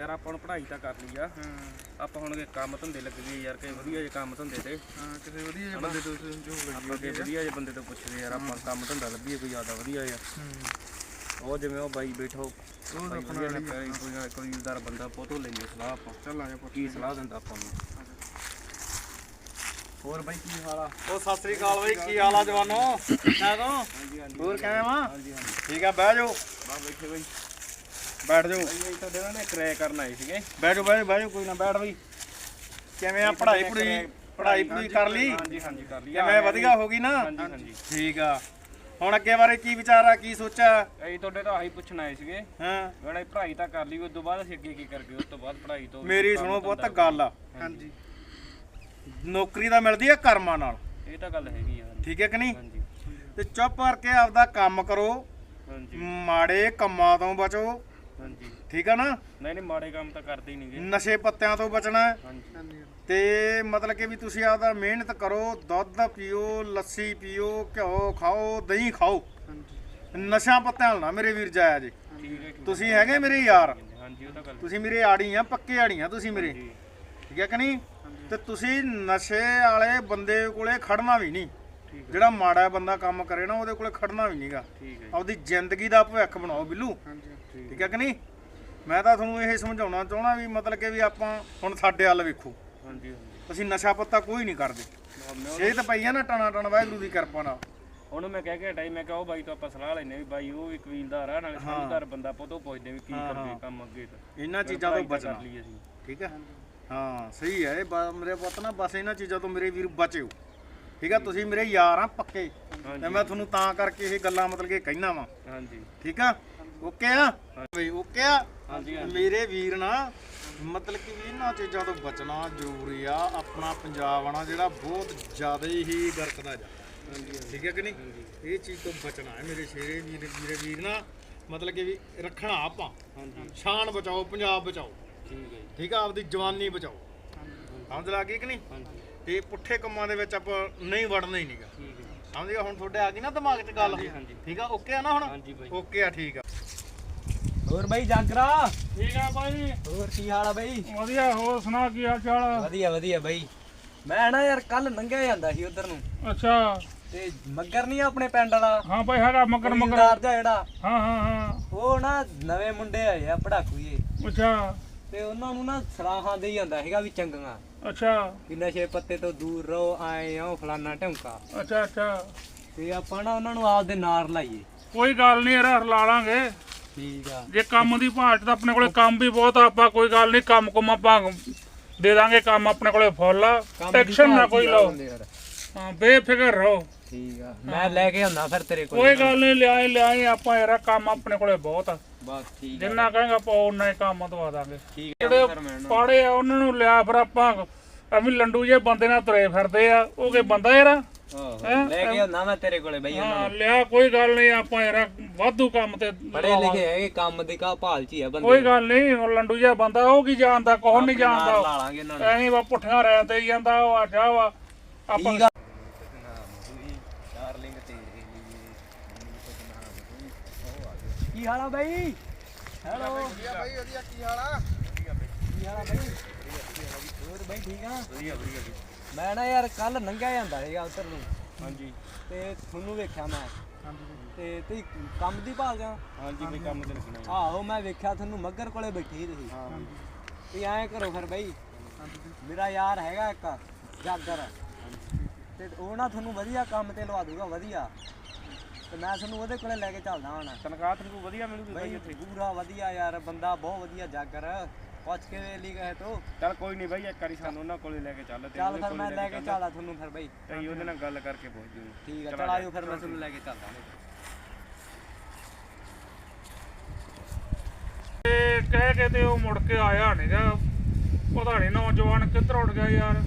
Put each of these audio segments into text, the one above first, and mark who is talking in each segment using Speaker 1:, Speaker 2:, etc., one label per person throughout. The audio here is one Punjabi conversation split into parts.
Speaker 1: ਯਾਰ ਆਪਾਂ ਨੂੰ ਪੜ੍ਹਾਈ ਤਾਂ ਕਰ ਲਈ ਆ।
Speaker 2: ਹਾਂ।
Speaker 1: ਆਪਾਂ ਹੁਣ ਕੰਮ ਧੰਦੇ ਲੱਗ ਗਏ ਯਾਰ ਕਈ ਵਧੀਆ ਜਿਹੇ ਕੰਮ ਧੰਦੇ ਤੇ।
Speaker 2: ਹਾਂ ਕਿਸੇ ਵਧੀਆ ਜਿਹੇ ਬੰਦੇ ਤੋਂ ਜੋ
Speaker 1: ਆਪਾਂ ਕਿ ਵਧੀਆ ਜਿਹੇ ਬੰਦੇ ਤੋਂ ਪੁੱਛਦੇ ਯਾਰ ਆਪਾਂ ਕੰਮ ਧੰਦਾ ਲੱਭੀਏ ਕੋਈ ਜ਼ਿਆਦਾ ਵਧੀਆ
Speaker 2: ਹੂੰ।
Speaker 1: ਉਹ ਜਿਵੇਂ ਉਹ ਬਾਈ ਬੈਠੋ
Speaker 2: ਉਹ ਤਾਂ ਆਪਣਾ
Speaker 1: ਜੀ, ਕੋਈ ਕੋਈ ਦਾਰ ਬੰਦਾ ਫੋਟੋ ਲੈਂਦੇ ਸਲਾਹ ਆਪਾਂ।
Speaker 2: ਚੱਲ ਆ ਜਾ ਪੁੱਤ।
Speaker 1: ਕੀ ਸਲਾਹ ਦਿੰਦਾ ਆਪਾਂ ਨੂੰ? ਹੋਰ ਬਾਈ ਕੀ ਹਾਲ ਆ?
Speaker 2: ਉਹ ਸਤਿ ਸ੍ਰੀ ਅਕਾਲ ਬਈ ਕੀ ਹਾਲ ਆ ਜਵਾਨੋ?
Speaker 1: ਹਾਂਜੀ ਹਾਂਜੀ
Speaker 2: ਹੋਰ ਕਿਵੇਂ ਵਾ?
Speaker 1: ਹਾਂਜੀ ਹਾਂਜੀ।
Speaker 2: ਠੀਕ ਆ ਬਹਿ ਜਾਓ।
Speaker 1: ਬਾ ਬੈਠੇ ਬਾਈ।
Speaker 2: ਬੈਠ ਜਾਓ।
Speaker 1: ਇਹ ਤੁਹਾਡੇ ਨਾਲ ਕਿਰਾਇਆ ਕਰਨ ਆਏ ਸੀਗੇ
Speaker 2: ਬਹਿ ਜਾਓ ਬਹਿ ਜਾਓ ਕੋਈ ਨਾ ਬੈਠ ਬਈ। ਕਿਵੇਂ ਆ ਪੜ੍ਹਾਈ ਪੜੂਈ ਪੜ੍ਹਾਈ ਪੜੂਈ ਕਰ ਲਈ?
Speaker 1: ਹਾਂਜੀ ਹਾਂਜੀ ਕਰ ਲਈ।
Speaker 2: ਕਿਵੇਂ ਵਧੀਆ ਹੋ ਗਈ ਨਾ?
Speaker 1: ਹਾਂਜੀ ਹਾਂਜੀ।
Speaker 2: ਠੀਕ ਆ। ਹੁਣ ਅੱਗੇ ਬਾਰੇ ਕੀ ਵਿਚਾਰ ਆ ਕੀ ਸੋਚਿਆ?
Speaker 1: ਅਸੀਂ ਤੁਹਾਡੇ ਤੋਂ ਆਹੀ ਪੁੱਛਣ ਆਏ ਸੀਗੇ।
Speaker 2: ਹਾਂ।
Speaker 1: ਵੇਲੇ ਪੜ੍ਹਾਈ ਤਾਂ ਕਰ ਲਈ ਉਸ ਤੋਂ ਬਾਅਦ ਅਸੀਂ ਅੱਗੇ ਕੀ ਕਰਗੇ ਉਸ ਤੋਂ ਬਾਅਦ ਪੜ੍ਹਾਈ ਤੋਂ
Speaker 2: ਮੇਰੀ ਸੁਣੋ ਪੁੱਤ ਗੱਲ ਹਾਂਜੀ। ਨੌਕਰੀ ਤਾਂ ਮਿਲਦੀ ਆ ਕਰਮਾਂ ਨਾਲ।
Speaker 1: ਇਹ ਤਾਂ ਗੱਲ ਹੈਗੀ ਆ।
Speaker 2: ਠੀਕ ਹੈ ਕਿ ਨਹੀਂ?
Speaker 1: ਹਾਂਜੀ।
Speaker 2: ਤੇ ਚੁੱਪ ਕਰਕੇ ਆਪਦਾ ਕੰਮ ਕਰੋ।
Speaker 1: ਹਾਂਜੀ।
Speaker 2: ਮਾੜੇ ਕੰਮਾਂ ਤੋਂ ਬਚੋ।
Speaker 1: ਹਾਂਜੀ।
Speaker 2: ਠੀਕ ਆ ਨਾ?
Speaker 1: ਨਹੀਂ ਨਹੀਂ ਮਾੜੇ ਕੰਮ ਤਾਂ ਕਰਦੇ ਹੀ ਨਹੀਂਗੇ
Speaker 2: ਨਸ਼ੇ ਪੱਤਿਆਂ ਤੋਂ ਬਚਣਾ ਹੈ।
Speaker 1: ਹਾਂਜੀ।
Speaker 2: ਤੇ ਮਤਲਬ ਕਿ ਵੀ ਤੁਸੀਂ ਆਪਦਾ ਮਿਹਨਤ ਕਰੋ ਦੁੱਧ ਪੀਓ ਲੱਸੀ ਪੀਓ ਘਿਓ ਖਾਓ ਦਹੀਂ ਖਾਓ। ਨਸ਼ਾ ਪੱਤਿਆਂ ਨਾਲ ਨਾ ਮੇਰੇ ਵੀਰ ਜਾਇਆ ਜੀ।
Speaker 1: ਠੀਕ ਹੈ
Speaker 2: ਤੁਸੀਂ ਹੈਗੇ ਮੇਰੇ ਯਾਰ।
Speaker 1: ਹਾਂਜੀ ਉਹ ਤਾਂ ਗੱਲ
Speaker 2: ਤੁਸੀਂ ਮੇਰੇ ਆੜੀ ਆ ਪੱਕੇ ਆੜੀ ਆ ਤੁਸੀਂ ਮੇਰੇ। ਠੀਕ ਹੈ ਕਿ ਨਹੀਂ? ਤੇ ਤੁਸੀਂ ਨਸ਼ੇ ਵਾਲੇ ਬੰਦੇ ਕੋਲੇ ਖੜਨਾ ਵੀ ਨਹੀਂ। ਜਿਹੜਾ ਮਾੜਾ ਬੰਦਾ ਕੰਮ ਕਰੇ ਨਾ ਉਹਦੇ ਕੋਲੇ ਖੜਨਾ ਵੀ ਨਹੀਂਗਾ ਆਪਦੀ ਜ਼ਿੰਦਗੀ ਦਾ ਭਵਿੱਖ ਬਣਾਓ ਬਿੱਲੂ।
Speaker 1: ਠੀਕ
Speaker 2: ਹੈ ਕਿ ਨਹੀਂ? ਮੈਂ ਤਾਂ ਤੁਹਾਨੂੰ ਇਹ ਸਮਝਾਉਣਾ ਚਾਹਣਾ ਵੀ ਮਤਲਬ ਕਿ ਵੀ ਆਪਾਂ ਹੁਣ ਸਾਡੇ ਵੱਲ ਵੇਖੋ।
Speaker 1: ਹਾਂਜੀ
Speaker 2: ਅਸੀਂ ਨਸ਼ਾ ਪੱਤਾ ਕੋਈ ਨਹੀਂ ਕਰਦੇ। ਸਿਹਤ ਪਈ ਆ ਨਾ ਟਣਾ ਟਣ ਵਾਹਿਗੁਰੂ ਦੀ ਕਿਰਪਾ ਨਾਲ।
Speaker 1: ਉਹਨੂੰ ਮੈਂ ਕਹਿ ਕੇ ਹਟਾਈ ਮੈਂ ਕਿਹਾ ਉਹ ਬਾਈ ਤੋਂ ਆਪਾਂ ਸਲਾਹ ਲੈਨੇ ਵੀ ਬਾਈ ਉਹ ਵੀ ਕਬੀਲਦਾਰ ਆ ਨਾਲੇ ਸਮਝਦਾਰ ਬੰਦਾ ਪਤੋ ਪੁੱਛਦੇ ਵੀ ਕੀ ਕਰਦੇ ਕੰਮ ਅੱਗੇ ਤਾਂ।
Speaker 2: ਇਹਨਾਂ ਚੀਜ਼ਾਂ ਤੋਂ ਬਚਣਾ। ਠੀਕ ਹੈ? ਹਾਂ ਸਹੀ ਹੈ। ਇਹ ਮੇਰੇ ਪੁੱਤ ਨਾ ਬਸ ਇਹਨਾਂ ਚੀਜ਼ਾਂ ਤੋਂ ਮੇਰੇ ਵੀਰ ਬਚਿਓ ਠੀਕ ਹੈ ਤੁਸੀਂ ਮੇਰੇ ਯਾਰ ਆ ਪੱਕੇ। ਤੇ ਮੈਂ ਤੁਹਾਨੂੰ ਤਾਂ ਕਰਕੇ ਇਹ ਗੱਲਾਂ ਮਤਲਬ ਕਿ ਕਹਿਣਾ ਵਾਂ।
Speaker 1: ਹਾਂਜੀ।
Speaker 2: ਠੀਕ ਆ? ਓਕੇ ਆ? ਬਈ ਓਕੇ ਆ?
Speaker 1: ਹਾਂਜੀ
Speaker 2: ਮੇਰੇ ਵੀਰ ਨਾ ਮਤਲਬ ਕਿ ਵੀ ਇਹਨਾਂ ਚੀਜ਼ਾਂ ਤੋਂ ਬਚਣਾ ਜ਼ਰੂਰੀ ਆ ਆਪਣਾ ਪੰਜਾਬ ਆ ਨਾ ਜਿਹੜਾ ਬਹੁਤ ਜ਼ਿਆਦਾ ਹੀ ਗਰਕਦਾ ਜਾ। ਠੀਕ ਹੈ ਕਿ ਨਹੀਂ? ਇਹ ਚੀਜ਼ ਤੋਂ ਬਚਣਾ ਹੈ ਮੇਰੇ ਸ਼ੇਰੇ ਵੀਰ ਵੀਰੇ ਵੀਰ ਨਾ ਮਤਲਬ ਕਿ ਵੀ ਰੱਖਣਾ ਆਪਾਂ।
Speaker 1: ਹਾਂਜੀ।
Speaker 2: ਸ਼ਾਨ ਬਚਾਓ ਪੰਜਾਬ ਬਚਾਓ।
Speaker 1: ਠੀਕ ਹੈ ਜੀ।
Speaker 2: ਠੀਕ ਆ? ਆਪਦੀ ਜਵਾਨੀ ਬਚਾਓ। ਸਮਝ ਲੱਗ ਗਈ ਕਿ ਨਹੀਂ?
Speaker 1: ਹਾਂਜੀ।
Speaker 2: ਤੇ ਪੁੱਠੇ ਕੰਮਾਂ ਦੇ ਵਿੱਚ ਆਪਾਂ ਨਹੀਂ ਵੜਨਾ ਹੀ ਨਹੀਂਗਾ। ਸਮਝ ਗਿਆ? ਹੁਣ ਤੁਹਾਡੇ ਆ ਗਈ ਨਾ ਦਿਮਾਗ 'ਚ ਗੱਲ?
Speaker 1: ਹਾਂਜੀ।
Speaker 2: ਠੀਕ ਆ? ਓਕੇ ਆ ਨਾ ਹੁਣ?
Speaker 1: ਹਾਂਜੀ ਬਾਈ।
Speaker 2: ਓਕੇ ਆ ਠੀਕ ਆ।
Speaker 3: ਹੋਰ ਬਾਈ ਜਾਗਰਾ?
Speaker 4: ਠੀਕ ਆ ਬਾਈ।
Speaker 3: ਹੋਰ ਕੀ ਹਾਲ ਆ ਬਾਈ?
Speaker 4: ਵਧੀਆ ਹੋਰ ਸੁਣਾ ਕੀ ਹਾਲ ਚਾਲ
Speaker 3: ਵਧੀਆ ਵਧੀਆ ਬਾਈ। ਮੈਂ ਨਾ ਯਾਰ ਕੱਲ ਲੰਘਿਆ ਜਾਂਦਾ ਸੀ ਉਧਰ ਨੂੰ।
Speaker 4: ਅੱਛਾ।
Speaker 3: ਤੇ ਮੱਗਰ ਨਹੀਂ ਆਪਣੇ ਪਿੰਡ ਵਾਲਾ?
Speaker 4: ਹਾਂ ਭਾਈ ਹੈਗਾ ਮਗਰ ਮਗਰ।
Speaker 3: ਜਿਹਾ ਜਿਹੜਾ।
Speaker 4: ਹਾਂ ਹਾਂ ਹਾਂ।
Speaker 3: ਉਹ ਨਾ ਨਵੇਂ ਮੁੰਡੇ ਆਏ ਆ ਪੜਾਕੂ ਇਹ
Speaker 4: ਅੱਛਾ।
Speaker 3: ਤੇ ਉਹਨਾਂ ਨੂੰ ਨਾ ਸਲਾਹਾਂ ਦੇ ਜਾਂਦਾ ਹੈਗਾ ਵੀ ਚੰਗੀਆਂ।
Speaker 4: ਅੱਛਾ।
Speaker 3: ਵੀ ਨਸ਼ੇ ਪੱਤੇ ਤੋਂ ਦੂਰ ਰਹੋ ਆਏ ਆ ਫਲਾਨਾ ਢੰਕਾ।
Speaker 4: ਅੱਛਾ ਅੱਛਾ।
Speaker 3: ਤੇ ਆਪਾਂ ਨਾ ਉਹਨਾਂ ਨੂੰ ਆਪਦੇ ਨਾਰ ਲਾਈਏ।
Speaker 4: ਕੋਈ ਗੱਲ ਨਹੀਂ ਯਾਰ ਲਾ ਲਾਂਗੇ।
Speaker 3: ਠੀਕ ਆ।
Speaker 4: ਜੇ ਕੰਮ ਦੀ ਭਾਟ ਤਾਂ ਆਪਣੇ ਕੋਲੇ ਕੰਮ ਵੀ ਬਹੁਤ ਆ ਆਪਾਂ ਕੋਈ ਗੱਲ ਨਹੀਂ ਕੰਮ ਕੁਮ ਆਪਾਂ ਦੇ ਦਾਂਗੇ ਕੰਮ ਆਪਣੇ ਕੋਲੇ ਫੁੱਲ ਆ। ਟੈਕਸ਼ਨ ਨਾ ਕੋਈ ਲਓ। ਹਾਂ ਬੇਫਿਕਰ ਰਹੋ।
Speaker 3: ਠੀਕ ਆ। ਮੈਂ ਲੈ ਕੇ ਆਉਂਦਾ ਫਿਰ ਤੇਰੇ ਕੋਲ।
Speaker 4: ਕੋਈ ਗੱਲ ਨਹੀਂ ਲਿਆਏ ਲਿਆਏ ਆਪਾਂ ਯਾਰ ਕੰਮ ਆਪਣੇ ਕੋਲੇ ਬਹੁਤ ਆ।
Speaker 3: ਬਸ ਠੀਕ ਆ।
Speaker 4: ਜਿੰਨਾ ਕਹਾਂਗਾ ਆਪਾਂ ਉਹਨਾਂ ਹੀ ਕੰਮ ਦਵਾ ਦਾਂਗੇ।
Speaker 3: ਠੀਕ ਆ
Speaker 4: ਜਿਹੜੇ
Speaker 3: ਫਿਰ ਮੈਂ ਉਹਨਾਂ
Speaker 4: ਪਾੜੇ ਆ ਉਹਨਾਂ ਨੂੰ ਲਿਆ ਫਿਰ ਆਪਾਂ ਐਵੇਂ ਲੰਡੂ ਜੇ ਬੰਦੇ ਨਾਲ ਤੁਰੇ ਫਿਰਦੇ ਆ। ਉਹ ਕੀ ਬੰਦਾ ਯਾਰ?
Speaker 3: ਆਹੋ, ਲੈ ਕੇ ਆਉਂਦਾ ਮੈਂ ਤੇਰੇ ਕੋਲੇ ਬਾਈ ਉਹਨਾਂ
Speaker 4: ਹਾਂ ਲਿਆ ਕੋਈ ਗੱਲ ਨਹੀਂ ਆਪਾਂ ਯਾਰ ਵਾਧੂ ਕੰਮ ਤੇ
Speaker 3: ਪੜੇ ਲਿਖੇ ਹੈਗੇ ਕੰਮ ਦੀ ਕਾ ਭਾਲ ਚ ਹੀ ਆ ਬੰਦੇ
Speaker 4: ਕੋਈ ਗੱਲ ਨਹੀਂ ਉਹ ਲੰਡੂ ਜਿਹਾ ਬੰਦਾ ਉਹ ਕੀ ਜਾਣਦਾ ਕੋਹ ਨਹੀਂ
Speaker 3: ਨਾਲ
Speaker 4: ਜਾਣਦਾ।
Speaker 3: ਲਾ ਲਾਂਗੇ ਇਹਨਾਂ ਨੂੰ।
Speaker 4: ਐਵੇਂ ਵਾ ਪੁੱਠਿਆਂ ਰਹਿ ਤੇ ਹੀ ਜਾਂਦਾ ਉਹ ਆ ਜਾ ਵਾ। ਆਪਾਂ
Speaker 3: ਠੀਕ ਆ। ਕੀ ਹਾਲ ਆ ਬਾਈ? ਹੈਲੋ।
Speaker 2: ਵਧੀਆ ਬਾਈ ਵਧੀਆ ਕੀ ਹਾਲ ਆ?
Speaker 3: ਕੀ ਹਾਲ ਆ ਬਾਈ? ਹੋਰ ਬਾਈ ਠੀਕ ਆ?
Speaker 1: ਵਧੀਆ ਵਧੀਆ
Speaker 3: ਮੈਂ ਨਾ ਯਾਰ ਕੱਲ ਲੰਘਿਆ ਜਾਂਦਾ ਸੀਗਾ ਉੱਧਰ ਨੂੰ।
Speaker 1: ਹਾਂਜੀ।
Speaker 3: ਤੇ ਤੁਹਾਨੂੰ ਵੇਖਿਆ ਮੈਂ। ਤੇ ਤੁਸੀਂ ਕੰਮ ਦੀ ਭਾਲ ਜਾ
Speaker 1: ਹਾਂਜੀ ਬਈ ਕੰਮ ਤੇ ਲੱਗਣਾ।
Speaker 3: ਆਹੋ ਮੈਂ ਵੇਖਿਆ ਤੁਹਾਨੂੰ ਮੱਗਰ ਕੋਲੇ ਬੈਠੀ ਤੁਸੀਂ।
Speaker 1: ਹਾਂ।
Speaker 3: ਤੇ ਐਂ ਕਰੋ ਫਿਰ ਬਾਈ। ਮੇਰਾ ਯਾਰ ਹੈਗਾ ਇੱਕ ਜਾਗਰ। ਤੇ ਉਹ ਨਾ ਤੁਹਾਨੂੰ ਵਧੀਆ ਕੰਮ ਤੇ ਲਵਾ ਦੂਗਾ ਵਧੀਆ। ਤੇ ਮੈਂ ਤੁਹਾਨੂੰ ਉਹਦੇ ਕੋਲੇ ਲੈ ਕੇ ਚੱਲਦਾ ਹੁਣ।
Speaker 1: ਤਨਖਾਹ ਤਨਖੂ ਵਧੀਆ ਮਿਲੂਗੀ ਬਾਈ
Speaker 3: ਬਈ
Speaker 1: ਉੱਥੇ
Speaker 3: ਪੂਰਾ ਵਧੀਆ ਯਾਰ ਬੰਦਾ ਬਹੁਤ ਵਧੀਆ ਜਾਗਰ ਪੁੱਛ ਕੇ ਵੇ ਲਈ ਗਏ ਤੋ।
Speaker 1: ਚੱਲ ਕੋਈ ਨਹੀਂ ਬਾਈ ਇੱਕ ਵਾਰੀ ਸਾਨੂੰ ਉਹਨਾਂ ਕੋਲੇ ਲੈ ਕੇ ਚੱਲ ਤੇ
Speaker 3: ਚੱਲ
Speaker 1: ਉਹਦੇ
Speaker 3: ਫਿਰ
Speaker 1: ਕੋਲੇ
Speaker 3: ਮੈਂ ਲੈ ਕੇ ਚੱਲਦਾ ਤੁਹਾਨੂੰ ਫਿਰ ਬਾਈ।
Speaker 1: ਤੇ ਅਸੀਂ ਉਹਦੇ ਨਾਲ ਗੱਲ ਕਰਕੇ ਪੁੱਛ ਜੂ।
Speaker 3: ਠੀਕ ਆ ਚਲ ਆਇਓ ਫਿਰ ਮੈਂ ਤੁਹਾਨੂੰ ਲੈ ਕੇ ਚੱਲਦਾ
Speaker 4: ਤੇ ਕਹਿ ਕੇ ਤੇ ਉਹ ਮੁੜ ਕੇ ਆਇਆ ਨਹੀਂਗਾ ਪਤਾ ਨਹੀਂ ਨੌਜਵਾਨ ਕਿੱਧਰ ਉੱਡ ਗਿਆ ਯਾਰ।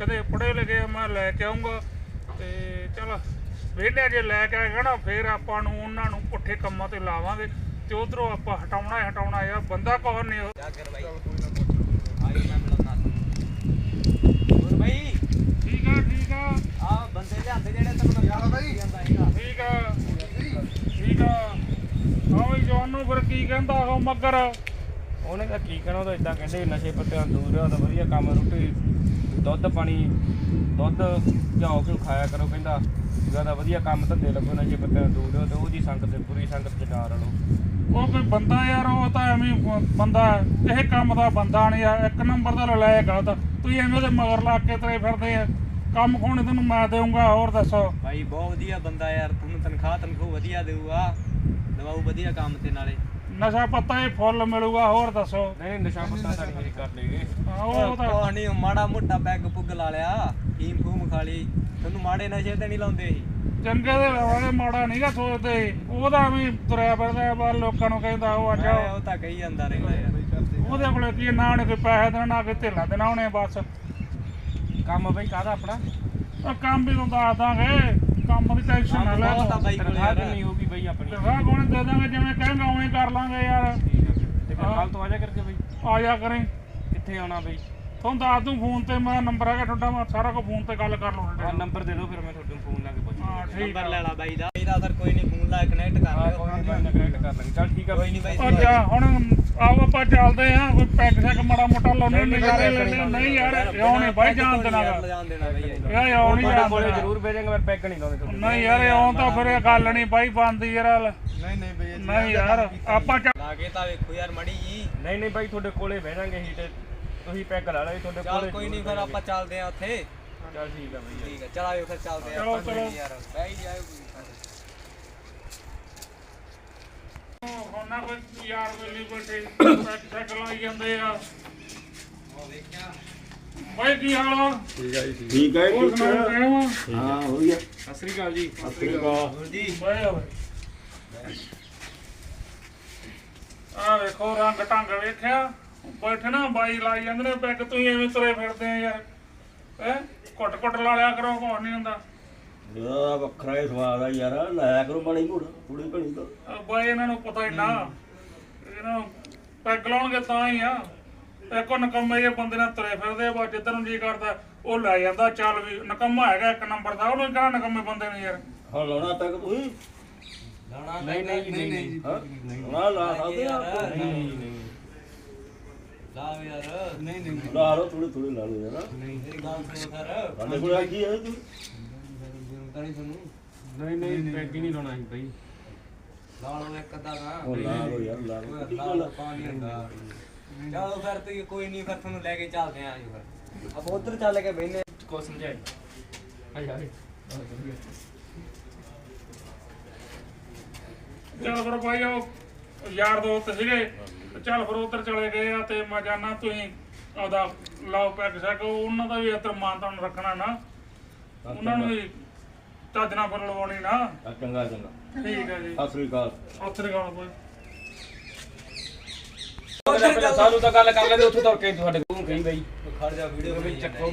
Speaker 4: ਕਦੇ ਪੜੇ ਲਿਖੇ ਆ, ਮੈਂ ਲੈ ਕੇ ਆਉਂਗਾ ਤੇ ਚਲ। ਵੇਲੇ ਜੇ ਲੈ ਕੇ ਆਏਗਾ ਨਾ ਫਿਰ ਆਪਾਂ ਨੂੰ ਉਹਨਾਂ ਨੂੰ ਪੁੱਠੇ ਕੰਮਾਂ ਤੇ ਲਾਵਾਂਗੇ ਤੇ ਉਧਰੋਂ ਆਪਾਂ ਹਟਾਉਣਾ ਹੀ ਹਟਾਉਣਾ ਆ ਬੰਦਾ ਕੌਣ ਨਹੀਂ ਉਹ?
Speaker 3: ਜਾਗਰ ਬਾਈ। ਆਈ ਮੈਂ ਮਿਲਣਾ ਹੋਰ ਬਾਈ?
Speaker 4: ਠੀਕ ਆ ਠੀਕ ਆ।
Speaker 3: ਆ ਬੰਦੇ ਲਿਆਂਦੇ ਜਿਹੜੇ ਤੈਨੂੰ ਯਾਰ ਬਾਈ। ਜਾਂਦਾ ਹੈਗਾ।
Speaker 4: ਠੀਕ ਆ। ਠੀਕ ਆ। ਹਾਂ ਵੀ ਜਵਾਨ ਨੂੰ ਫਿਰ ਕੀ ਕਹਿੰਦਾ ਉਹ ਮਗਰ?
Speaker 1: ਉਹਨੇ ਤਾਂ ਕੀ ਕਹਿਣਾ ਉਹ ਤਾਂ ਇਦਾਂ ਕਹਿੰਦੇ ਨਸ਼ੇ ਪੱਤਿਆਂ ਤੋਂ ਦੂਰ ਰਹੋ ਤਾਂ ਵਧੀਆ ਕੰਮ ਰੋਟੀ ਦੁੱਧ ਪਾਣੀ ਦੁੱਧ ਘਿਓ ਘਿਓ ਖਾਇਆ ਕਰੋ ਕਹਿੰਦਾ। ਜ਼ਿਆਦਾ ਵਧੀਆ ਕੰਮ ਧੰਦੇ ਲੱਗੋ ਨਸ਼ੇ ਪੱਤਿਆਂ ਤੋਂ ਦੂਰ ਰਹੋ ਤੇ ਉਹਦੀ ਸੰਗਤ ਤੇ ਪੂਰੀ ਸੰਗਤ ਚ ਨਾ ਰਲੋ
Speaker 4: ਉਹ ਕੋਈ ਬੰਦਾ ਯਾਰ ਉਹ ਤਾਂ ਐਵੇਂ ਹੀ ਬ- ਬੰਦਾ ਇਹ ਕੰਮ ਦਾ ਬੰਦਾ ਨਹੀਂ ਆ ਇੱਕ ਨੰਬਰ ਦਾ ਲੜਾਇਆ ਗਲਤ। ਤੁਸੀਂ ਐਵੇਂ ਉਹਦੇ ਮਗਰ ਲੱਗ ਕੇ ਤਰੇ ਫਿਰਦੇ ਆ। ਕੰਮ ਖੋਣੇ ਤੈਨੂੰ ਮੈਂ ਦੇਊਂਗਾ ਹੋਰ ਦੱਸੋ।
Speaker 3: ਭਾਈ ਬਹੁਤ ਵਧੀਆ ਬੰਦਾ ਯਾਰ ਤੁਹਾਨੂੰ ਤਨਖਾਹ ਤਨਖਾਹ ਵਧੀਆ ਦੇਊਗਾ। ਦਵਾਊ ਵਧੀਆ ਕੰਮ ਤੇ ਨਾਲੇ।
Speaker 4: ਨਸ਼ਾ ਪੱਤਾ ਇਹ ਫੁੱਲ ਮਿਲੂਗਾ ਹੋਰ ਦੱਸੋ।
Speaker 1: ਨਹੀਂ ਨਹੀਂ ਨਸ਼ਾ ਪੱਤਾ ਤਾਂ ਨਹੀਂ ਕਰ ਲਈਏ
Speaker 4: ਹਾਂ, ਉਹ ਤਾਂ
Speaker 3: ਨਹੀਂ ਮਾੜਾ ਮੋਟਾ ਪੈਗ ਪੁੱਗ ਲਾ ਲਿਆ ਫੀਮ ਫੂਮ ਖਾ ਲਈ। ਤੁਹਾਨੂੰ ਮਾੜੇ ਨਸ਼ੇ ਤੇ ਨਹੀਂ ਲਾਉਂਦੇ ਸੀ
Speaker 4: ਚੰਗੇ ਦੇ ਵਾਲੇ ਮਾੜਾ ਨਹੀਂਗਾ ਸੋਚਦੇ। ਉਹਦਾ ਵੀ ਤੁਰਿਆ ਫਿਰਦਾ ਬਾਹਰ ਲੋਕਾਂ ਨੂੰ ਕਹਿੰਦਾ ਉਹ ਅੱਛਾ
Speaker 3: ਮੈਂ ਉਹ ਤਾਂ ਕਹੀ ਜਾਂਦਾ ਰਹਿੰਦਾ ਯਾਰ।
Speaker 4: ਉਹਦੇ ਕੋਲੇ ਕੀ ਨਾ ਉਹਨੇ ਕੋਈ ਪੈਸੇ ਦੇਣਾ ਨਾ ਕੋਈ ਧੇਲਾ ਦੇਣਾ ਉਹਨੇ ਬਸ।
Speaker 1: ਕੰਮ ਬਈ ਕਾਹਦਾ ਆਪਣਾ?
Speaker 4: ਉਹ ਕੰਮ ਵੀ ਤੁਹਾਨੂੰ ਦੱਸ ਦਾਂਗੇ ਕੰਮ ਦੀ ਟੈਨਸ਼ਨ ਨਾ ਲੈ।
Speaker 3: ਬਹੁਤ ਆ ਬਾਈ ਕੋਲ
Speaker 1: ਤਨਖਾਹ
Speaker 3: ਯਾਰ।
Speaker 1: ਕਿੰਨੀ ਹੋਊਗੀ ਬਈ ਆਪਣੀ?
Speaker 4: ਤਨਖਾਹ ਕੋਣ ਦੇ ਦਾਂਗੇ ਜਿਵੇਂ ਕਹਾਂਗਾ ਉਵੇਂ ਕਰ ਲਾਂਗੇ ਯਾਰ।
Speaker 1: ਠੀਕ ਹੈ ਤੇ ਕੱਲ ਤੋਂ ਆ ਜਾ ਕਰਕੇ ਬਈ।
Speaker 4: ਆ ਜਾ ਕਰੇ।
Speaker 1: ਕਿੱਥੇ ਆਉਣਾ ਬਈ?
Speaker 4: ਤੁਹਾਨੂੰ ਦੱਸ ਦੂੰ ਫੋਨ ਤੇ ਮੇਰਾ ਨੰਬਰ ਹੈਗਾ ਤੁਹਾਡਾ ਮੈਂ ਸਾਰਾ ਕੁਝ ਫੋਨ ਤੇ ਗੱਲ ਕਰ
Speaker 1: ਆ
Speaker 4: ਲਵਾਂਗਾ
Speaker 1: ਨੰਬਰ ਦੇ ਦਿਓ ਫਿਰ ਮੈਂ ਤੁਹਾਡੇ ਨੂੰ ਫੋਨ ਲਾ ਕੇ ਪੁੱਛ
Speaker 4: ਹਾਂ ਠੀਕ
Speaker 3: ਨੰਬਰ
Speaker 4: ਆ
Speaker 3: ਲੈ ਲਾ ਬਾਈ ਦਾ। ਇਹਦਾ ਫਿਰ ਕੋਈ ਨਹੀਂ ਫੋਨ ਲਾ ਕਨੈਕਟ ਕਰ ਲਿਓ।
Speaker 1: ਕੋਈ ਨਹੀਂ ਮੈਂ ਕਨੈਕਟ ਕਰ ਲਾਂਗੇ। ਚੱਲ ਠੀਕ ਆ।
Speaker 3: ਕੋਈ ਨਹੀਂ ਬਾਈ
Speaker 4: ਜਾ ਹੁਣ ਆਓ ਆਪਾਂ ਚੱਲਦੇ ਆ ਕੋਈ ਪੈਗ ਸ਼ੈਗ ਮਾੜਾ ਮੋਟਾ ਲਾਉਣੇ ਨਜ਼ਾਰੇ ਲੈਣੇ। ਨਹੀਂ ਯਾਰ ਨਹੀਂ ਬਾਈ ਜਾਣ ਦੇਣਾ ਗਾ।
Speaker 3: ਦੇਣਾ ਬਾਈ ਇਹ।
Speaker 1: ਤੁਹਾਡੇ
Speaker 4: ਜਾਣ
Speaker 1: ਕੋਲੇ
Speaker 4: ਦੇਣਾ।
Speaker 1: ਜ਼ਰੂਰ ਭੇਜਾਂਗੇ ਪਰ ਪੈਕ ਨਹੀਂ ਲਾਉਂਦੇ ਤੁਹਾਡੇ
Speaker 4: ਨਹੀਂ ਯਾਰ ਇਉਂ ਤਾਂ ਫਿਰ ਇਹ ਗੱਲ ਨਹੀਂ ਬਾਈ ਬੰਦੀ ਯਾਰ
Speaker 2: ਨਹੀਂ ਨਹੀਂ ਬਈ
Speaker 4: ਨਹੀਂ ਯਾਰ ਆਪਾਂ ਚੱਲ-
Speaker 3: ਲਾ ਕੇ ਤਾਂ ਵੇਖੋ ਯਾਰ ਮੜੀ ਜੀ।
Speaker 1: ਨਹੀਂ ਨਹੀਂ ਬਾਈ ਤੁਹਾਡੇ ਕੋਲੇ ਬਹਿ ਜਾਾਂਗੇ ਹੀ ਤੇ ਤੁਸੀਂ ਪੈਕ ਲਾ ਲਿਓ ਤੁਹਾਡੇ
Speaker 3: ਚੱਲ
Speaker 1: ਕੋਲੇ
Speaker 3: ਕੋਈ ਨਹੀਂ ਫਿਰ ਆਪਾਂ ਚੱਲਦੇ ਆ ਉੱਥੇ।
Speaker 1: ਚੱਲ ਠੀਕ ਆ ਬਈ।
Speaker 3: ਠੀਕ ਹੈ ਚਲ ਆਇਓ ਫਿਰ ਚੱਲਦੇ ਆ
Speaker 4: ਚਲੋ, ਚਲੋ।
Speaker 3: ਯਾਰ ਬਹਿ ਹੀ ਜਾਇਓ ਕੋਈ।
Speaker 4: ਹੁਣ ਨਾ ਕੋਈ ਯਾਰ ਵੇਲੀ ਬੈਠੇ ਪੈਗ ਸ਼ੈਗ ਲਾਈ ਜਾਂਦੇ ਆ। ਬਾਈ ਕੀ ਹਾਲ ਆ?
Speaker 5: ਠੀਕ ਹੈ
Speaker 4: ਹੋਰ ਸੁਣਾਓ ਕਿਵੇਂ ਆ।
Speaker 5: ਹਾਂ ਹੋ ਗਿਆ
Speaker 1: ਸਤਿ ਸ੍ਰੀ ਅਕਾਲ। ਜੀ?
Speaker 4: ਆ ਬਾਈ। ਆ ਵੇਖੋ ਰੰਗ ਢੰਗ ਵੇਖਿਆ? ਬੈਠੇ ਨਾ ਬਾਈ ਲਾਈ ਜਾਂਦੇ ਨੇ ਪੈਗ ਤੁਸੀਂ ਐਵੇਂ ਤੁਰੇ ਫਿਰਦੇ ਆ ਯਾਰ। ਹੈ? ਘੁੱਟ ਘੁੱਟ ਲਾ ਲਿਆ ਕਰੋ ਕੋਈ ਨਹੀਂ ਹੁੰਦਾ।
Speaker 5: ਇਹਦਾ ਵੱਖਰਾ ਹੀ ਸਵਾਦ ਆ ਯਾਰ ਲਾਇਆ ਕਰੋ ਮਾੜੀ ਮੋੜ ਥੋੜੀ ਘਣੀ ਦਾ
Speaker 4: ਆ ਬਾਈ ਇਹਨਾਂ ਨੂੰ ਪਤਾ ਹੀ ਨਾ ਇਹਨਾਂ ਨੂੰ ਪੈਗ ਲਾਉਣਗੇ ਤਾਂ ਹੀ ਆ। ਇੱਕੋ ਨਕੰਮੇ ਜਿਹੇ ਬੰਦੇ ਨਾਲ ਤੁਰੇ ਫਿਰਦੇ ਆ ਬਸ ਜਿੱਧਰ ਨੂੰ ਜੀ ਕਰਦਾ ਉਹ ਲੈ ਜਾਂਦਾ ਚੱਲ ਵੀ ਨਕੰਮਾ ਹੈਗਾ ਇੱਕ ਨੰਬਰ ਦਾ ਉਹਨੂੰ ਕਹਣਾ ਨਕੰਮੇ ਬੰਦੇ ਨੇ ਯਾਰ।
Speaker 5: ਹਾਂ ਲਾਉਣਾ ਤੱਕ ਤੁਸੀਂ
Speaker 3: ਲਾਉਣਾ
Speaker 1: ਨਹੀਂ ਨਹੀਂ ਨਹੀਂ ਨਹੀਂ
Speaker 5: ਹਾਂ? ਲਾ ਸਕਦੇ ਆ
Speaker 1: ਨਹੀਂ ਨਹੀਂ।
Speaker 3: ਲਾ ਵੀ ਯਾਰ। ਨਹੀਂ ਨਹੀਂ
Speaker 5: ਲਾ ਲਓ ਥੋੜੀ ਥੋੜੀ ਲਾ ਲਓ ਯਾਰ।
Speaker 3: ਮੇਰੀ ਗੱਲ ਸੁਣੋ ਸਰ
Speaker 5: ਸਾਡੇ ਕੋਲ ਆ ਕੀ ਹੈ ਤੂੰ
Speaker 3: ਤਾਂ ਨਹੀਂ ਤੁਹਾਨੂੰ
Speaker 1: ਨਹੀਂ ਨਹੀਂ ਪੈਗ ਹੀ ਨਹੀਂ ਲਾਉਣਾ ਸੀ ਬਾਈ
Speaker 3: ਲਾ ਲਓ ਇੱਕ ਅੱਧਾ ਨਾ
Speaker 5: ਉਹ ਲਾ ਲਓ ਯਾਰ ਲਾ ਲਓ। ਕੀ ਗੱਲ ਆ?
Speaker 3: ਪਾਣੀ ਹੁੰਦਾ। ਚਲੋ ਫਿਰ ਕੋਈ ਨਹੀਂ ਫਿਰ ਤੁਹਾਨੂੰ ਲੈ ਕੇ ਚੱਲਦੇ ਆਂ ਜੀ ਫਿਰ। ਆਪਾਂ ਉਧਰ ਚੱਲ ਕੇ ਬੈਠਨੇ
Speaker 1: ਕੋ ਸਮਝਾਈ। ਆਈ ਆਈ
Speaker 4: ਚੱਲ ਫਿਰ ਭਾਈ ਉਹ ਯਾਰ ਦੋਸਤ ਸੀਗੇ। ਤੇ ਚੱਲ ਫਿਰ ਉੱਧਰ ਚਲੇ ਗਏ ਆ ਤੇ ਮੈਂ ਜਾਣਾ ਤੁਸੀਂ ਆਪਦਾ ਲਾਓ ਪੈਕ ਸੈਕ ਉਹਨਾਂ ਦਾ ਵੀ ਇਤਰ ਮਾਨਤਾਨ ਰੱਖਣਾ ਨਾ। ਉਹਨਾਂ ਨੂੰ ਵੀ ਚੱਜ ਨਾਲ ਫਿਰ ਲਵਾਉਣੀ ਨਾ।
Speaker 5: ਆ ਚੰਗਾ ਚੰਗਾ।
Speaker 4: ਠੀਕ ਹੈ ਜੀ।
Speaker 5: ਸਤਿ ਸ੍ਰੀ ਅਕਾਲ।
Speaker 4: ਉੱਥੇ ਗਾਲ ਕੋਈ
Speaker 1: ਸਾਨੂੰ ਤਾਂ ਗੱਲ ਕਰ ਲੈਂਦੇ ਉੱਥੇ ਤੁਰ ਕੇ ਤੁਹਾਡੇ ਕੋਲ। ਕਹੀ ਬਾਈ
Speaker 3: ਖੜ ਜਾ ਵੀਡੀਓ ਬਣੀ
Speaker 1: ਚੱਕੋ।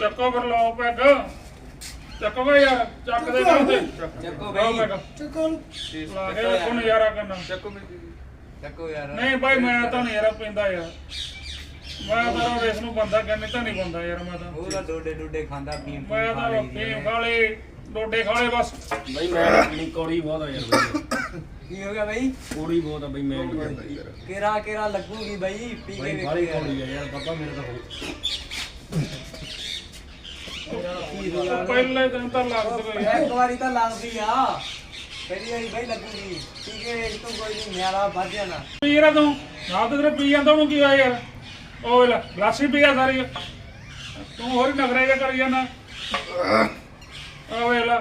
Speaker 4: ਚੱਕੋ ਫਿਰ ਲਾਓ ਪੈਗ ਚੱਕੋਗੇ ਯਾਰ ਚੱਕ ਦੇ ਗੱਲ ਤੇ।
Speaker 3: ਚੱਕੋ
Speaker 4: ਲਾਓ
Speaker 3: ਬਈ।
Speaker 4: ਪੈਗ ਚੱਕੋ ਲਾ ਕੇ ਵੇਖੋ ਨਜ਼ਾਰਾ ਕਰਨਾ।
Speaker 3: ਚੱਕੋ ਯਾਰ।
Speaker 4: ਨਹੀਂ ਭਾਈ ਮੈਂ ਤਾਂ ਨਹੀਂ ਯਾਰ ਪੈਂਦਾ ਯਾਰ। ਮੈਂ ਤਾਂ ਰੇਸ ਨੂੰ ਬੰਦਾ ਕਹਿੰਦੇ ਤਾਂ ਨਹੀਂ ਬੰਦਾ ਯਾਰ ਮੈਂ ਤਾਂ।
Speaker 3: ਉਹਦਾ ਡੋਡੇ ਡੋਡੇ ਖਾਂਦਾ ਪੀਣ
Speaker 4: ਮੈਂ
Speaker 3: ਪੂਣ ਖਾ
Speaker 4: ਤਾਂ
Speaker 3: ਲਈ
Speaker 4: ਫੀਮ ਖਾਲੇ ਡੋਡੇ ਖਾਲੇ ਬਸ।
Speaker 1: ਬਾਈ ਮੈਂ ਆਪਣੀ ਕੌੜੀ ਬਹੁਤ ਆ ਯਾਰ ਬਾਈ।
Speaker 3: ਕੀ ਹੋ ਗਿਆ ਬਈ?
Speaker 1: ਕੌੜੀ ਬਹੁਤ ਆ ਬਾਈ ਮੈਂ ਨਹੀਂ ਕਰਦਾ ਯਾਰ।
Speaker 3: ਕਿਰਾ ਕਿਰਾ ਲੱਗੂਗੀ ਬਈ ਪੀ ਕੇ ਵੇਖੋ ਯਾਰ
Speaker 1: ਬਾਬਾ ਮੇਰੇ ਤਾਂ ਹੋ
Speaker 4: ਪਹਿਲੇ ਦਿਨ ਤਾਂ ਲੱਗ ਗਈ
Speaker 3: ਇੱਕ ਵਾਰੀ ਤਾਂ ਲੱਗਦੀ ਆ। ਪਹਿਲੀ ਵਾਰੀ ਬਈ ਲੱਗੂਗੀ। ਪੀ ਕੇ ਵੇਖ ਤੂੰ ਕੋਈ ਨਹੀਂ ਨਿਆਰਾ ਵੱਧ ਜਾਣਾ।
Speaker 4: ਪੀ ਰਾ ਤੂੰ? ਨਾ ਤੇ ਤੇਰੇ ਪੀ ਜਾਂਦਾ ਉਹਨੂੰ ਕੀ ਹੋਇਆ ਯਾਰ? ਉਹ ਵੇਲਾ ਗਲਾਸੀ ਪੀ ਗਿਆ ਸਾਰੀ। ਤੂੰ ਹੋਰ ਹੀ ਨਖਰੇ ਜਿਹਾ ਕਰੀ ਜਾਂਦਾ। ਆ ਵੇਲਾ।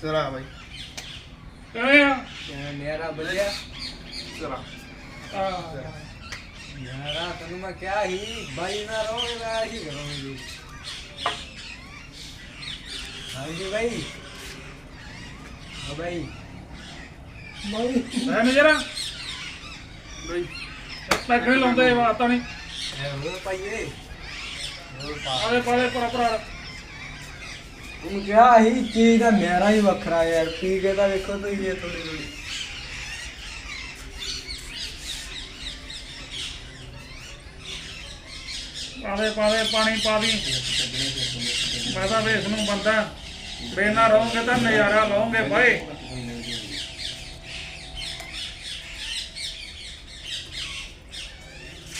Speaker 2: ਸਰਾ ਬਾਈ।
Speaker 4: ਕਿਵੇਂ ਆ?
Speaker 3: ਨਿਆਰਾ ਵਧੀਆ?
Speaker 4: ਆ।
Speaker 3: ਨਿਆਰਾ ਤੈਨੂੰ ਮੈਂ ਕਿਹਾ ਸੀ ਬਾਈ ਨਾ ਮੈਂ ਹੀ ਕਰੂੰਗੀ। ਹਾਂਜੀ ਬਾਈ। ਹਾਂ ਬਾਈ।
Speaker 4: ਹੈ ਨੀ ਜਰਾ ਬਈ। ਪੈਸੇ ਲਾਉਂਦੇ ਬਾਤ ਤਾਂ ਨਹੀਂ?
Speaker 3: ਐ ਹੋ ਪਾਈਏ। ਹੋਰ ਪਾ।
Speaker 4: ਆਲੇ ਪਾਲੇ ਪਰ ਪਰ
Speaker 3: ਉਹਨੂੰ ਕਿਹਾ ਸੀ ਚੀਜ਼ ਦਾ ਨਿਆਰਾ ਹੀ ਵੱਖਰਾ ਯਾਰ। ਪੀ ਕੇ ਤਾਂ ਵੇਖੋ ਤੁਸੀਂ ਇਹ ਥੋੜੀ ਥੋੜੀ
Speaker 4: ਆਲੇ ਪਾਲੇ ਪਾਣੀ ਪਾ ਦੀ। ਮੈਂ ਤਾਂ ਵੇਖ ਨੂੰ ਬੰਦਾ। ਬੇਨਾ ਰਹੋਗੇ ਤਾਂ ਨਜ਼ਾਰਾ ਲਓਗੇ ਭਾਈ।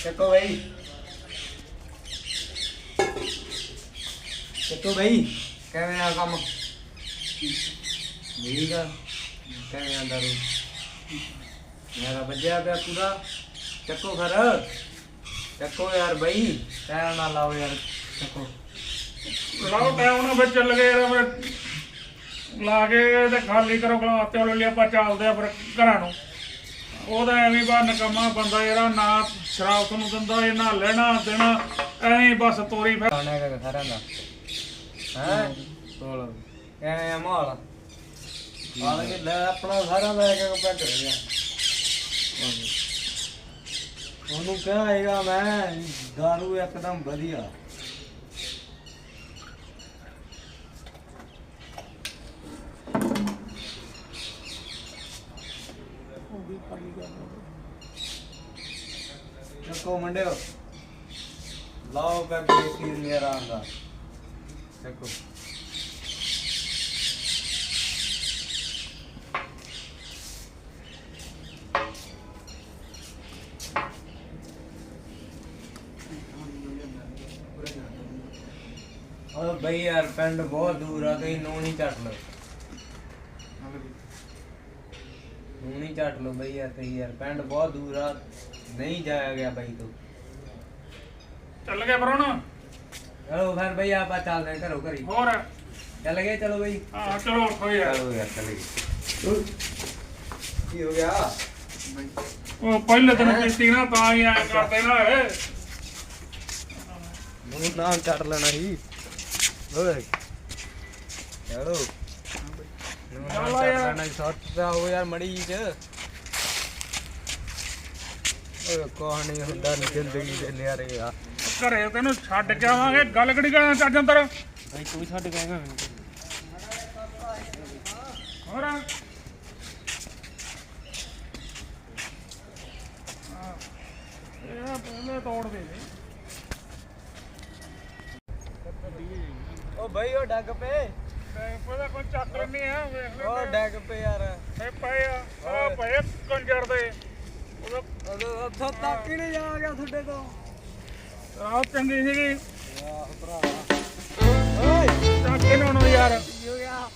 Speaker 3: ਚੱਕੋ ਬਈ। ਚੱਕੋ ਬਈ, ਕਿਵੇਂ ਆ ਕੰਮ? ਠੀਕ ਆ। ਕਿਵੇਂ ਆ ਦਾਰੂ? ਮੇਰਾ ਵੱਜਿਆ ਪਿਆ ਪੂਰਾ। ਚੱਕੋ ਫਿਰ। ਚੱਕੋ ਯਾਰ ਬਈ ਟਾਈਮ ਨਾ ਲਾਓ ਯਾਰ। ਚੱਕੋ।
Speaker 4: ਲਾਓ ਟਾਈਮ ਨਾਲ ਫਿਰ ਚੱਲ ਗਏ ਫਿਰ ਲਾ ਕੇ ਤੇ ਖਾਲੀ ਕਰੋ ਗਲਾਸ ਤੇ ਹੌਲੀ ਆਪਾਂ ਚੱਲਦੇ ਆ ਫਿਰ ਘਰਾਂ ਨੂੰ। ਉਹਦਾ ਐਵੇਂ ਬਾ ਨਕਮਾ ਬੰਦਾ ਯਾਰ ਨਾ ਸ਼ਰਾਬ ਤੁਹਾਨੂੰ ਦਿੰਦਾ ਇਹ ਨਾ ਲੈਣਾ ਦੇਣਾ ਐਵੇਂ ਬਸ ਤੋਰੀ ਫਿਰ।
Speaker 3: ਖਾਣਾ ਹੈਗਾ ਸਾਰਿਆਂ ਦਾ। ਹੈ? ਕੋਲ ਕਿਵੇਂ ਆ ਮਾਹੌਲ? ਆਲੇ ਕੇ ਲੈ ਆਪਣਾ ਸਾਰਿਆਂ ਦਾ ਇੱਕ ਇੱਕ ਪੈਕ ਰਿਹਾ ਉਹਨੂੰ ਕਿਹਾ ਹੈਗਾ ਮੈਂ ਦਾਰੂ ਇੱਕਦਮ ਵਧੀਆ ਚੱਕੋ ਮੰਡਿਓ। ਲਾਓ ਪੈਕ ਦੇਖੀ ਮੇਰਾ ਆਂਦਾ ਚੱਕੋ ਉਹ ਬਈ ਯਾਰ ਪਿੰਡ ਬਹੁਤ ਦੂਰ ਆ ਤੁਸੀਂ ਨੂੰ ਨਹੀਂ ਚੱਟ ਲਓ। ਨੂੰ ਨਹੀਂ ਚੱਟ ਲਓ ਬਈ ਯਾਰ ਤੁਸੀਂ ਯਾਰ ਪਿੰਡ ਬਹੁਤ ਦੂਰ ਆ। ਨਹੀਂ ਜਾਇਆ ਗਿਆ ਬਈ ਤੂੰ।
Speaker 4: ਚੱਲ ਫਿਰ ਹੁਣ।
Speaker 3: ਚਲੋ ਫਿਰ ਬਈ ਆਪਾਂ ਚੱਲਦੇ ਹਾਂ ਘਰੋਂ ਘਰੀ।
Speaker 4: ਹੋਰ?
Speaker 3: ਚੱਲ ਗਏ ਚਲੋ ਬਈ।
Speaker 4: ਹਾਂ ਚਲੋ ਉੱਠੋ ਯਾਰ
Speaker 3: ਚਲੋ ਯਾਰ ਚੱਲ ਗਏ ਕੀ ਹੋ ਗਿਆ?
Speaker 4: ਉਹ ਪਹਿਲੇ ਦਿਨ ਪੀਤੀ ਨਾ ਤਾਂ ਹੀ ਐ ਕਰਦੇ ਨਾ ਇਹ।
Speaker 3: ਮੂੰਹ ਨਾਲ ਚੱਟ ਲੈਣਾ ਸੀ। ਓਏ। ਚਲੋ।
Speaker 4: ਚੱਲ ਯਾਰ।
Speaker 3: ਲੈਣਾ ਸੱਤ ਪਿਆ ਹੋ ਯਾਰ ਮੜੀ ਚ। ਕੋਹ ਨਹੀਂ ਹੁੰਦਾ ਨੀ ਜ਼ਿੰਦਗੀ ਦੇ ਨਿਆਰੇ ਆ।
Speaker 4: ਘਰੇ ਤੈਨੂੰ ਛੱਡ ਕੇ ਆਵਾਂਗੇ ਗੱਲ ਕਿਹੜੀ ਕਰਾਂ ਚੱਜ ਅੰਦਰ?
Speaker 1: ਭਾਈ ਤੂੰ ਛੱਡ ਕੇ ਆਏਗਾ
Speaker 4: ਹੋਰ? ਹਾਂ, ਇਹ ਪਹਿਲੇ ਤੋੜ ਦੇ
Speaker 3: ਓ ਬਈ ਉਹ ਡੱਗ ਪਏ।
Speaker 4: ਪਹਿਲਾਂ ਕੋਈ ਚੱਕ ਲੈਣੀ ਆ ਵੇਖ
Speaker 3: ਉਹ
Speaker 4: ਲੈ
Speaker 3: ਡੱਗ ਪਏ ਯਾਰ।
Speaker 4: ਇਹ ਪਏ ਆ ਆ ਪਏ ਕੰਜਰ ਦੇ।
Speaker 3: ਉੱਥੋਂ ਤੱਕ ਹੀ ਨਹੀਂ ਜਾ ਗਿਆ ਤੁਹਾਡੇ ਤੋਂ।
Speaker 4: ਰਾਤ ਚੰਗੀ ਸੀਗੀ।
Speaker 3: ਵਾਹ ਭਰਾਵਾ ਓਏ
Speaker 4: ਚੱਕ ਇਹਨਾਂ ਨੂੰ ਯਾਰ।
Speaker 3: ਕੀ ਹੋ ਗਿਆ?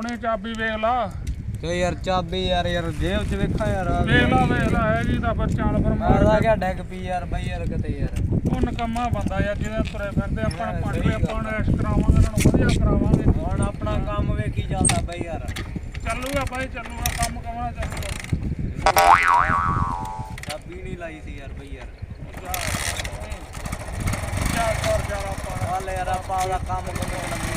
Speaker 4: ਕੋਨੇ ਚਾਬੀ ਵੇਖ ਲਾ।
Speaker 3: ਤੇ ਯਾਰ ਚਾਬੀ ਯਾਰ ਯਾਰ ਜੇਬ ਚ ਵੇਖਾਂ ਯਾਰ ਆ
Speaker 4: ਵੇਖ ਲਾ ਵੇਖ ਲਾ ਹੈਗੀ ਤਾਂ ਫਿਰ ਚੱਲ ਫਿਰ
Speaker 3: ਮਾਰਦਾ
Speaker 4: ਮਾਰ
Speaker 3: ਗਿਆ ਡੈਗ ਪੀ ਯਾਰ ਬਈ ਯਾਰ ਕਿਤੇ ਯਾਰ।
Speaker 4: ਉਹ ਨਕਮਾ ਬੰਦਾ ਯਾਰ ਜਿਹਦੇ ਤੁਰੇ ਫਿਰਦੇ ਆਪਾਂ ਨੂੰ ਲਏ ਆਪਾਂ ਨੂੰ ਐਸ਼ ਕਰਾਵਾਂਗੇ ਉਹਨਾਂ ਨੂੰ ਵਧੀਆ ਕਰਾਵਾਂਗੇ।
Speaker 3: ਹੁਣ ਆਪਣਾ ਕੰਮ ਵੇਖੀ ਚੱਲਦਾ ਬਈ ਯਾਰ।
Speaker 4: ਚੱਲੂਗਾ ਬਾਈ ਚੱਲੂਗਾ ਕੰਮ ਕਮਣਾ ਚੱਲੂਗਾ।
Speaker 3: ਚਾਬੀ ਨਹੀਂ ਲਾਈ ਸੀ ਯਾਰ ਬਈ ਯਾਰ।
Speaker 4: ਚੱਲ ਕਰ ਚੱਲ ਆਪਾਂ
Speaker 3: ਹਾਲੇ ਯਾਰ ਆਪਾਂ ਉਹਦਾ ਕੰਮ ਕੰਮ ਲੱਗੇ ਆ